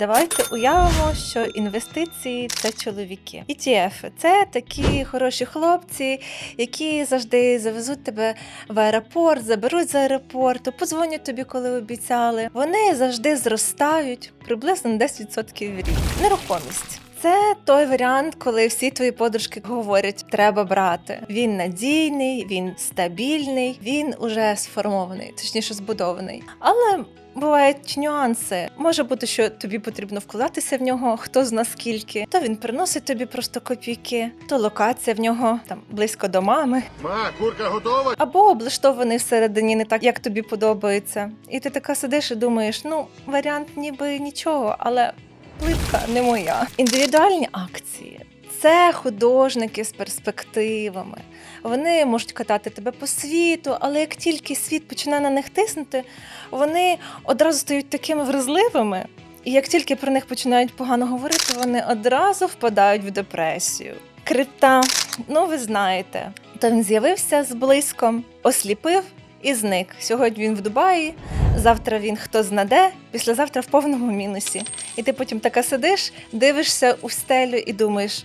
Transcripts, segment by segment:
Давайте уявимо, що інвестиції це чоловіки. ETF – це такі хороші хлопці, які завжди завезуть тебе в аеропорт, заберуть з аеропорту, подзвонять тобі, коли обіцяли. Вони завжди зростають приблизно на 10% в рік. Нерухомість. Це той варіант, коли всі твої подружки говорять, треба брати. Він надійний, він стабільний, він уже сформований, точніше збудований. Але бувають нюанси. Може бути, що тобі потрібно вкладатися в нього, хто зна скільки, то він приносить тобі просто копійки, то локація в нього там близько до мами, Ма, курка готова? або облаштований всередині не так, як тобі подобається. І ти така сидиш і думаєш, ну варіант ніби нічого, але плитка не моя. Індивідуальні акції. Це художники з перспективами. Вони можуть катати тебе по світу, але як тільки світ починає на них тиснути, вони одразу стають такими вразливими. І як тільки про них починають погано говорити, вони одразу впадають в депресію. Крипта, ну ви знаєте, то він з'явився з блиском, осліпив і зник. Сьогодні він в Дубаї, завтра він хто знаде, післязавтра в повному мінусі. І ти потім така сидиш, дивишся у стелю і думаєш.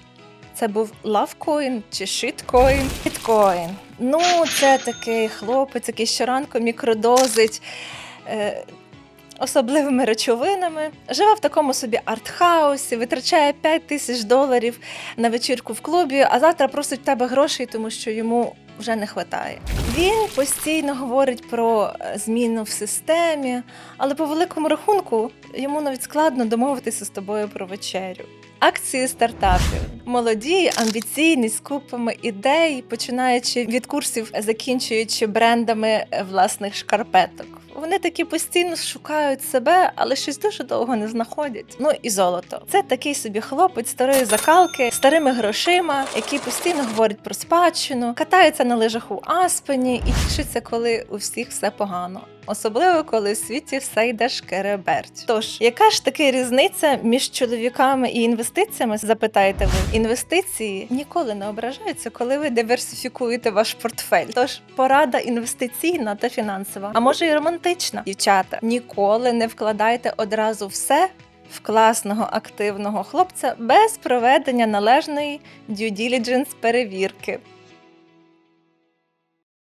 Це був лавкоін чи шиткоін? Біткоін. Ну, це такий хлопець, який щоранку мікродозить е, особливими речовинами. Живе в такому собі артхаусі, витрачає 5 тисяч доларів на вечірку в клубі, а завтра просить в тебе грошей, тому що йому вже не вистачає. Він постійно говорить про е, зміну в системі, але по великому рахунку йому навіть складно домовитися з тобою про вечерю. Акції стартапів молоді, амбіційні, з купами ідей, починаючи від курсів, закінчуючи брендами е, власних шкарпеток. Вони такі постійно шукають себе, але щось дуже довго не знаходять. Ну і золото. Це такий собі хлопець старої закалки, старими грошима, який постійно говорить про спадщину, катається на лижах у Аспені і тішиться, коли у всіх все погано. Особливо, коли в світі все йде шкереберть. Тож, яка ж таки різниця між чоловіками і інвестиціями? Запитаєте ви. Інвестиції ніколи не ображаються, коли ви диверсифікуєте ваш портфель. Тож порада інвестиційна та фінансова, а може і романтична. Дівчата, ніколи не вкладайте одразу все. В класного активного хлопця без проведення належної due diligence перевірки.